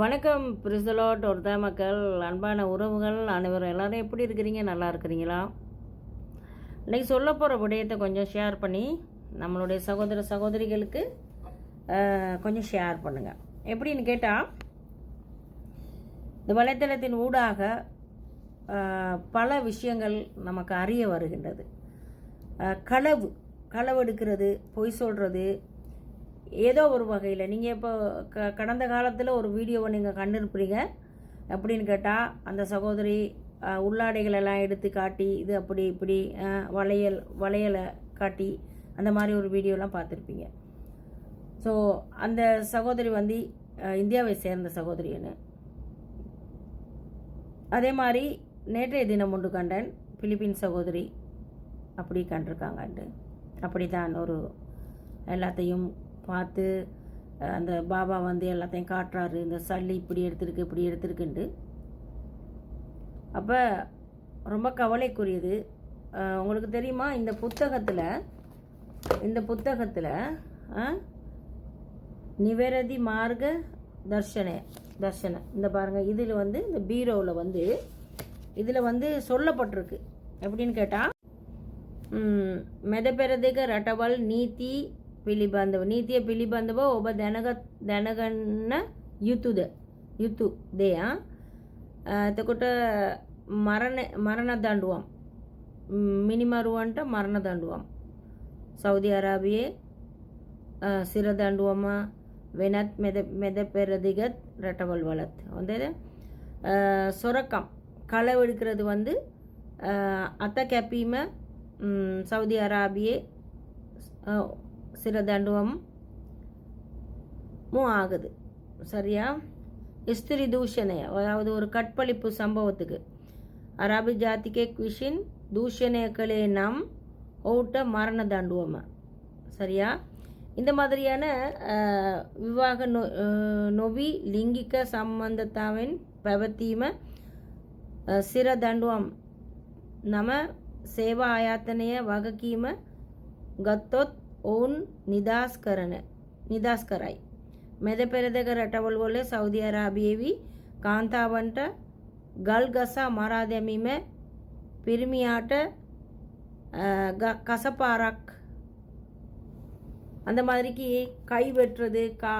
வணக்கம் பிரிசலோட் ஒருத்தா மக்கள் அன்பான உறவுகள் அனைவரும் எல்லாரும் எப்படி இருக்கிறீங்க? நல்லா இருக்கிறீங்களா? இன்றைக்கி சொல்ல போகிற விடயத்தை கொஞ்சம் ஷேர் பண்ணி நம்மளுடைய சகோதர சகோதரிகளுக்கு கொஞ்சம் ஷேர் பண்ணுங்கள் எப்படின்னு கேட்டால் இந்த வலைத்தளத்தின் ஊடாக பல விஷயங்கள் நமக்கு அறிய வருகின்றது. களவு களவெடுக்கிறது பொய் சொல்கிறது ஏதோ ஒரு வகையில். நீங்கள் இப்போ க கடந்த காலத்தில் ஒரு வீடியோவை நீங்கள் கண்டிருப்பீங்க. அப்படின்னு கேட்டால் அந்த சகோதரி உள்ளாடைகளெல்லாம் உள்ளாடைகள் எல்லாம் எடுத்து காட்டி இது அப்படி இப்படி வளையல் வளையலை காட்டி அந்த மாதிரி ஒரு வீடியோலாம் பார்த்துருப்பீங்க. ஸோ அந்த சகோதரி வந்து இந்தியாவை சேர்ந்த சகோதரின்னு அதே மாதிரி நேற்றைய தினம் ஒன்று கண்டன் பிலிப்பின் சகோதரி அப்படி கண்டிருக்காங்கன்ட்டு அப்படி தான் ஒரு எல்லாத்தையும் பார்த்து அந்த பாபா வந்து எல்லாத்தையும் காட்டுறாரு. இந்த சல்லி இப்படி எடுத்திருக்கு இப்படி எடுத்திருக்குன்ட்டு. அப்போ ரொம்ப கவலைக்குரியது. உங்களுக்கு தெரியுமா? இந்த புத்தகத்தில் இந்த புத்தகத்தில் நிவேரதி மார்க தர்ஷனே தர்ஷன. இந்த பாருங்கள் இதில் வந்து இந்த பீரோவில் வந்து இதில் வந்து சொல்லப்பட்டிருக்கு. எப்படின்னு கேட்டால் மெதபெரதிக ரட்டவல் நீதி පිළිබඳව නීතිය පිළිබඳව ඔබ දැනගත් දැනගන්න යුතුද? යුතු දෙයා එතකොට මරණ මරණ දඬුවම්. මිනිමරුවන්ට මරණ දඬුවම්. සෞදි අරාබියේ සිර දඬුවම වෙනත් මෙද මෙද පෙරදිගත් රටවල් වලත්. හොඳද? சொரக்கம் களவெடுக்கிறது வந்து அத்தை கැපීම சவுதி அராபியே சிறதண்டுவமும் ஆகுது. சரியா? இஸ்திரி தூஷணை அதாவது ஒரு கற்பழிப்பு சம்பவத்துக்கு. அராபி ஜாத்திகே ಕ್ವಿಶಿನ್ தூஷணேக்களே நாம் ஓட்ட மரண தண்டுவோம். சரியா? இந்த மாதிரியான விவாக நொ நொவி லிங்கிக சம்பந்தத்தாவின் பிரவத்தீம சிற தண்டுவம் நம்ம சேவா ஆயாத்தனைய வகக்கீம கத்தோத் ගත්තොත් ඔවුන් නිදස් කරන නිදස් කරයි. මෙද පෙරදක රටවල් වොල සෞදි අරාබියවි කාන්තාවන්ට ගල් ගසා මරා දැමීම පිරිමියාට அ, க- கசப்பாரக் அந்த மாதிரிக்கு கை வெட்டுறது கா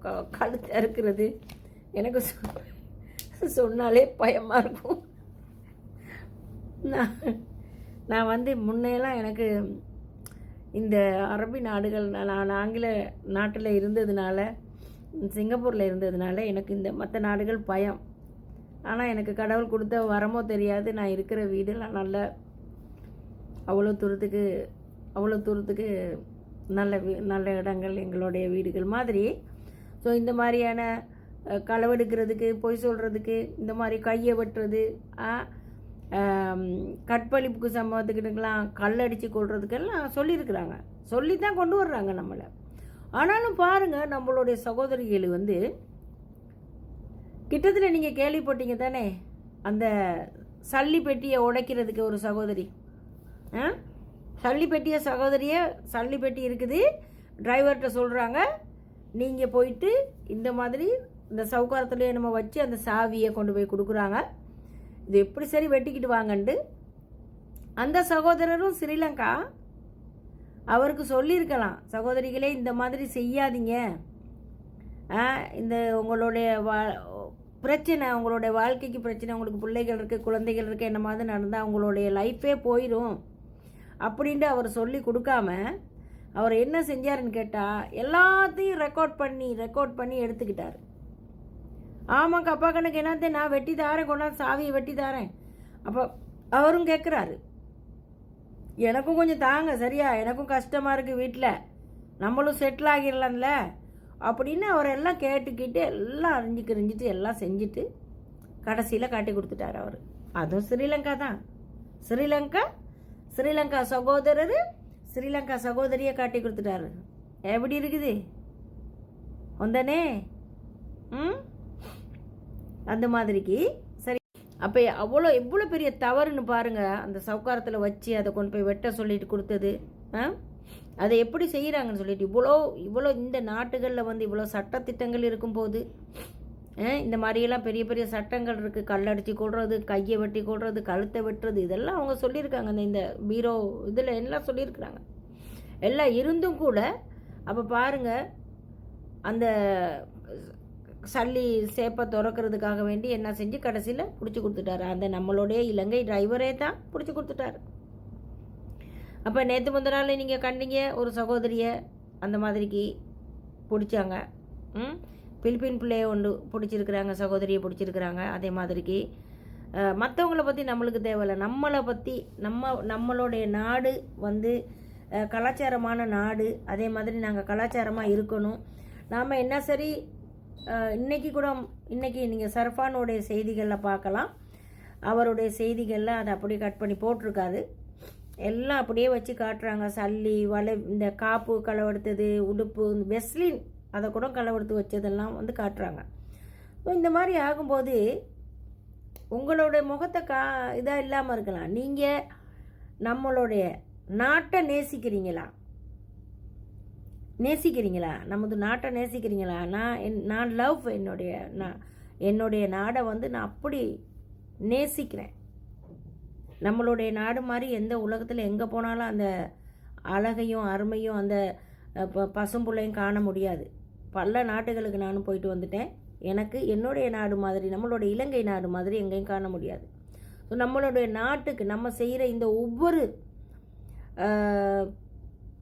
க- கழுத்து அறுக்கிறது எனக்கு சொ- சொன்னாலே பயமாக இருக்கும் நான் நான் வந்து முன்னையெல்லாம் எனக்கு இந்த அரபி நாடுகள் நான் நான் ஆங்கில நாட்டில் இருந்ததுனால சிங்கப்பூரில் இருந்ததுனால எனக்கு இந்த மற்ற நாடுகள் பயம். ஆனால் எனக்கு கடவுள் கொடுத்த வரமோ தெரியாது. நான் இருக்கிற வீடெல்லாம் நல்ல அவ்வளோ தூரத்துக்கு அவ்வளோ தூரத்துக்கு நல்ல வீ நல்ல இடங்கள் எங்களுடைய வீடுகள் மாதிரி. ஸோ இந்த மாதிரியான களவெடுக்கிறதுக்கு பொய் சொல்கிறதுக்கு இந்த மாதிரி கையை வெட்டுறது கற்பழிப்புக்கு சம்பவத்துக்கிட்டுக்கெல்லாம் கல்லடிச்சு கொள்றதுக்கெல்லாம் சொல்லியிருக்கிறாங்க. சொல்லி தான் கொண்டு வர்றாங்க நம்மளை. ஆனாலும் பாருங்கள் நம்மளுடைய சகோதரிகள் வந்து கிட்டத்தட்ட நீங்கள் கேள்விப்பட்டீங்க தானே? அந்த சல்லி பெட்டியை உடைக்கிறதுக்கு ஒரு சகோதரி. ஆ? சல்லி பெட்டிய சகோதரியை சல்லி பெட்டி இருக்குது. டிரைவர்கிட்ட சொல்கிறாங்க நீங்கள் போயிட்டு இந்த மாதிரி இந்த சவுக்காரத்துலேயே நம்ம வச்சு அந்த சாவியை கொண்டு போய் கொடுக்குறாங்க. இது எப்படி சரி வெட்டிக்கிட்டு வாங்கன்ட்டு அந்த சகோதரரும் ஸ்ரீலங்கா. அவருக்கு சொல்லியிருக்கலாம் சகோதரிகளே இந்த மாதிரி செய்யாதீங்க. ஆ, இந்த உங்களுடைய வா பிரச்சனை உங்களுடைய வாழ்க்கைக்கு பிரச்சனை உங்களுக்கு பிள்ளைகள் இருக்குது குழந்தைகள் இருக்குது என்ன மாதிரி நடந்தால் அவங்களுடைய லைஃபே போயிடும் அப்படின்ட்டு அவர் சொல்லி கொடுக்காம அவர் என்ன செஞ்சாருன்னு கேட்டால் எல்லாத்தையும் ரெக்கார்ட் பண்ணி ரெக்கார்ட் பண்ணி எடுத்துக்கிட்டார். ஆமாங்க அப்பா கணக்கு என்னத்தை நான் வெட்டி தாரேன் கொண்டாந்து சாவியை வெட்டி தாரேன். அப்போ அவரும் கேட்குறாரு எனக்கும் கொஞ்சம் தாங்க சரியா? எனக்கும் கஷ்டமாக இருக்குது வீட்டில் நம்மளும் செட்டில் ஆகிடலாம்ல அப்படின்னு அவர் எல்லாம் கேட்டுக்கிட்டு எல்லாம் அறிஞ்சு கிரிஞ்சிட்டு எல்லாம் செஞ்சுட்டு கடைசியில் காட்டி கொடுத்துட்டார் அவர். அதுவும் ஸ்ரீலங்கா தான். ஸ்ரீலங்கா ஸ்ரீலங்கா சகோதரர் ஸ்ரீலங்கா சகோதரியை காட்டி கொடுத்துட்டாரு. எப்படி இருக்குது? வந்தனே ம்? அந்த மாதிரிக்கு. சரி. அப்போ அவ்வளோ எவ்வளோ பெரிய தவறுன்னு பாருங்கள் அந்த சவுக்காரத்தில் வச்சு அதை கொண்டு போய் வெட்ட சொல்லிட்டு கொடுத்தது. ஆ? அதை எப்படி செய்கிறாங்கன்னு சொல்லிட்டு இவ்வளோ இவ்வளோ இந்த நாட்டுகளில் வந்து இவ்வளோ சட்டத்திட்டங்கள் இருக்கும்போது இந்த மாதிரியெல்லாம் பெரிய பெரிய சட்டங்கள் இருக்குது கல்லடிச்சு கொள்வது கையை வெட்டி கொள்வது கழுத்தை வெட்டுறது இதெல்லாம் அவங்க சொல்லியிருக்காங்க. இந்த இந்த பீரோ இதில் எல்லாம் சொல்லியிருக்கிறாங்க. எல்லாம் இருந்தும் கூட அப்போ பாருங்கள் அந்த சல்லி சேப்பை திறக்கிறதுக்காக வேண்டி என்ன செஞ்சு கடைசியில் பிடிச்சி கொடுத்துட்டாரு. அந்த நம்மளுடைய இலங்கை டிரைவரே தான் பிடிச்சி கொடுத்துட்டாரு. அப்போ நேற்று முந்த நாள் நீங்கள் கண்டீங்க ஒரு சகோதரியை அந்த மாதிரிக்கு பிடிச்சாங்க. ம்? பிலிப்பின் பிள்ளைய ஒன்று பிடிச்சிருக்கிறாங்க சகோதரியை பிடிச்சிருக்கிறாங்க அதே மாதிரிக்கு. மற்றவங்கள பற்றி நம்மளுக்கு தேவையில்லை. நம்மளை பற்றி நம்ம நம்மளுடைய நாடு வந்து கலாச்சாரமான நாடு. அதே மாதிரி நாங்கள் கலாச்சாரமாக இருக்கணும். நாம் என்ன சரி இன்றைக்கி கூட இன்றைக்கி நீங்கள் சர்ஃபானுடைய செய்திகளில் பார்க்கலாம். அவருடைய செய்திகளில் அதை அப்படியே கட் பண்ணி போட்டிருக்காது எல்லாம் அப்படியே வச்சு காட்டுறாங்க. சல்லி வலை இந்த காப்பு களவெடுத்தது உடுப்பு இந்த வெஸ்லின் அதை கூட களவெடுத்து வச்சதெல்லாம் வந்து காட்டுறாங்க. ஸோ இந்த மாதிரி ஆகும்போது உங்களுடைய முகத்தை கா இதாக இல்லாமல் இருக்கலாம். நீங்கள் நம்மளுடைய நாட்டை நேசிக்கிறீங்களா? நேசிக்கிறீங்களா? நமது நாட்டை நேசிக்கிறீங்களா? நான் என் நான் லவ் என்னுடைய நான் என்னுடைய நாடை வந்து நான் அப்படி நேசிக்கிறேன். நம்மளுடைய நாடு மாதிரி எந்த உலகத்தில் எங்கே போனாலும் அந்த அழகையும் அருமையும் அந்த பசும்புள்ளையும் காண முடியாது. பல நாட்டுகளுக்கு நானும் போயிட்டு வந்துட்டேன். எனக்கு என்னுடைய நாடு மாதிரி நம்மளுடைய இலங்கை நாடு மாதிரி எங்கேயும் காண முடியாது. ஸோ நம்மளுடைய நாட்டுக்கு நம்ம செய்கிற இந்த ஒவ்வொரு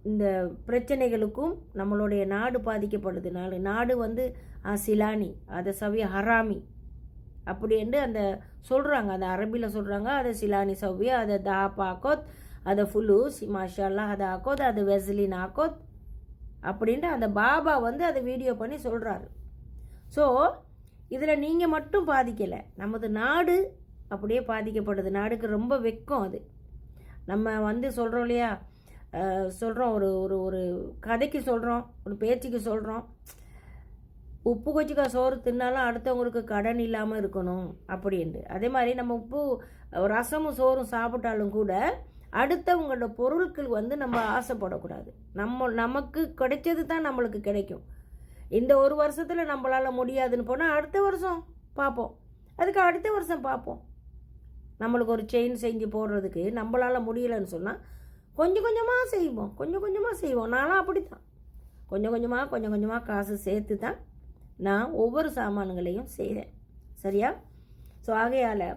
இந்த பிரச்சனைகளுக்கும் நம்மளுடைய நாடு பாதிக்கப்படுது நாடு நாடு வந்து சிலானி அதை சவிய ஹராமி அப்படின்ட்டு அந்த சொல்கிறாங்க அந்த அரபியில் சொல்கிறாங்க அதை சிலானி சவ்வியா அதை தா பாக்கோத் அதை ஃபுலூஸ் மாஷால்லா அதை ஆக்கோத் அது வெஸ்லின் ஆக்கோத் அப்படின்ட்டு அந்த பாபா வந்து அதை வீடியோ பண்ணி சொல்கிறாரு ஸோ இதில் நீங்கள் மட்டும் பாதிக்கலை. நமது நாடு அப்படியே பாதிக்கப்படுது. நாடுக்கு ரொம்ப வெக்கம் அது. நம்ம வந்து சொல்கிறோம் இல்லையா? சொல்கிறோம் ஒரு ஒரு ஒரு கதைக்கு சொல்கிறோம் ஒரு பேச்சுக்கு சொல்கிறோம் உப்பு கொச்சிக்காய் சோறு தின்னாலும் அடுத்தவங்களுக்கு கடன் இல்லாமல் இருக்கணும் அப்படின்ட்டு. அதே மாதிரி நம்ம உப்பு ரசமும் சோறும் சாப்பிட்டாலும் கூட அடுத்தவங்களோட பொருட்கள் வந்து நம்ம ஆசைப்படக்கூடாது. நம்ம நமக்கு கிடைச்சது தான் நம்மளுக்கு கிடைக்கும். இந்த ஒரு வருஷத்தில் நம்மளால் முடியாதுன்னு போனால் அடுத்த வருஷம் பார்ப்போம். அதுக்கு அடுத்த வருஷம் பார்ப்போம். நம்மளுக்கு ஒரு செயின் செஞ்சு போடுறதுக்கு நம்மளால் முடியலைன்னு சொன்னால் கொஞ்சம் கொஞ்சமாக செய்வோம் கொஞ்சம் கொஞ்சமாக செய்வோம். நானும் அப்படி தான் கொஞ்சம் கொஞ்சமாக கொஞ்சம் கொஞ்சமாக காசு சேர்த்து தான் நான் ஒவ்வொரு சாமான்களையும் செய்கிறேன் சரியா? ஸோ ஆகையால்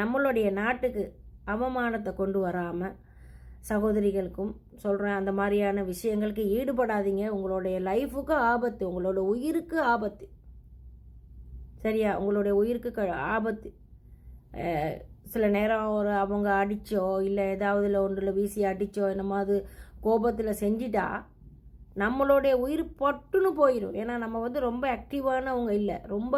நம்மளுடைய நாட்டுக்கு அவமானத்தை கொண்டு வராமல் சகோதரிகளுக்கும் சொல்கிறேன் அந்த மாதிரியான விஷயங்களுக்கு ஈடுபடாதீங்க. உங்களுடைய லைஃபுக்கு ஆபத்து உங்களோட உயிருக்கு ஆபத்து. சரியா? உங்களுடைய உயிருக்கு ஆபத்து. சில நேரம் ஒரு அவங்க அடித்தோ இல்லை ஏதாவதுல ஒன்றில் வீசி அடித்தோ என்னமாவது கோபத்தில் செஞ்சிட்டா நம்மளுடைய உயிர் பட்டுன்னு போயிடும் ஏன்னா நம்ம வந்து ரொம்ப ஆக்டிவானவங்க இல்லை. ரொம்ப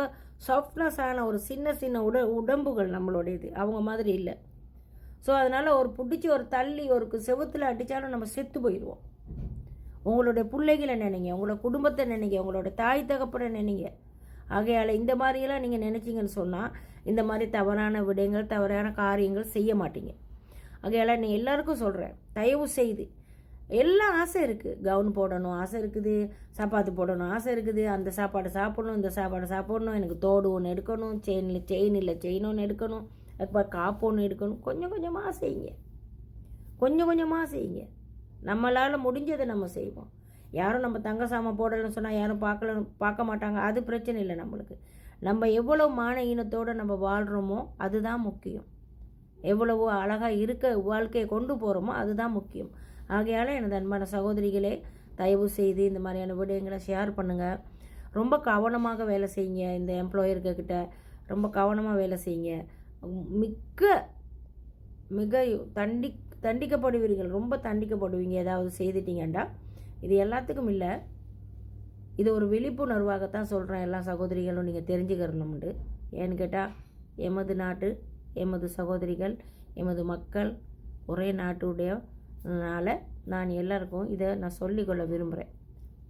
சாஃப்ட்னஸ் ஆன ஒரு சின்ன சின்ன உட உடம்புகள் நம்மளுடையது. அவங்க மாதிரி இல்லை. ஸோ அதனால் ஒரு பிடிச்சி ஒரு தள்ளி ஒரு செவத்தில் அடித்தாலும் நம்ம செத்து போயிடுவோம் உங்களுடைய பிள்ளைகளை நினைங்க. உங்களோட குடும்பத்தை நினைங்க. உங்களோட தாய் தகப்பனை நினைங்க. ஆகையால் இந்த மாதிரியெல்லாம் நீங்கள் நினச்சிங்கன்னு சொன்னால் இந்த மாதிரி தவறான விடயங்கள் தவறான காரியங்கள் செய்ய மாட்டீங்க. ஆகையால் நீ எல்லாருக்கும் சொல்கிறேன் தயவு செய்து எல்லாம் ஆசை இருக்குது கவுன் போடணும் ஆசை இருக்குது. சாப்பாடு போடணும் ஆசை இருக்குது. அந்த சாப்பாடு சாப்பிடணும் இந்த சாப்பாடு சாப்பிடணும். எனக்கு தோடு ஒன்று எடுக்கணும் செயினில் செயின் இல்லை செயின் ஒன்று எடுக்கணும். அதுக்கப்புறம் காப்பு ஒன்று எடுக்கணும். கொஞ்சம் கொஞ்சமாக செய்யுங்க. கொஞ்சம் கொஞ்சமாக செய்யுங்க. நம்மளால் முடிஞ்சதை நம்ம செய்வோம். யாரும் நம்ம தங்க சாமான் போடலைன்னு சொன்னால் யாரும் பார்க்கல பார்க்க மாட்டாங்க. அது பிரச்சனை இல்லை நம்மளுக்கு. நம்ம எவ்வளோ மான இனத்தோடு நம்ம வாழ்கிறோமோ அதுதான் முக்கியம். எவ்வளவோ அழகாக இருக்க வாழ்க்கையை கொண்டு போகிறோமோ அதுதான் முக்கியம். ஆகையால் எனது அன்பான சகோதரிகளே தயவு செய்து இந்த மாதிரியான விடயங்களை ஷேர் பண்ணுங்கள் ரொம்ப கவனமாக வேலை செய்யுங்க இந்த எம்ப்ளாயர்கிட்ட ரொம்ப கவனமாக வேலை செய்யுங்க. மிக்க மிக தண்டி தண்டிக்கப்படுவீர்கள். ரொம்ப தண்டிக்கப்படுவீங்க. ஏதாவது செய்துட்டீங்கண்டா இது எல்லாத்துக்கும் இல்லை. இது ஒரு விழிப்புணர்வாகத்தான் சொல்கிறேன் எல்லா சகோதரிகளும் நீங்கள் தெரிஞ்சுக்கிறணும்ண்டு ஏன்னு கேட்டால் எமது நாட்டு எமது சகோதரிகள் எமது மக்கள் ஒரே நாட்டுடையனால நான் எல்லாருக்கும் இதை நான் சொல்லிக்கொள்ள விரும்புகிறேன்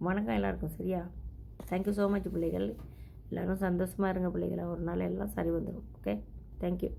வணக்கம் எல்லாருக்கும் சரியா? தேங்க்யூ ஸோ மச் பிள்ளைகள். எல்லோரும் சந்தோஷமாக இருங்க பிள்ளைகளை. ஒரு நாள் எல்லாம் சரி வந்துடும் ஓகே தேங்க்யூ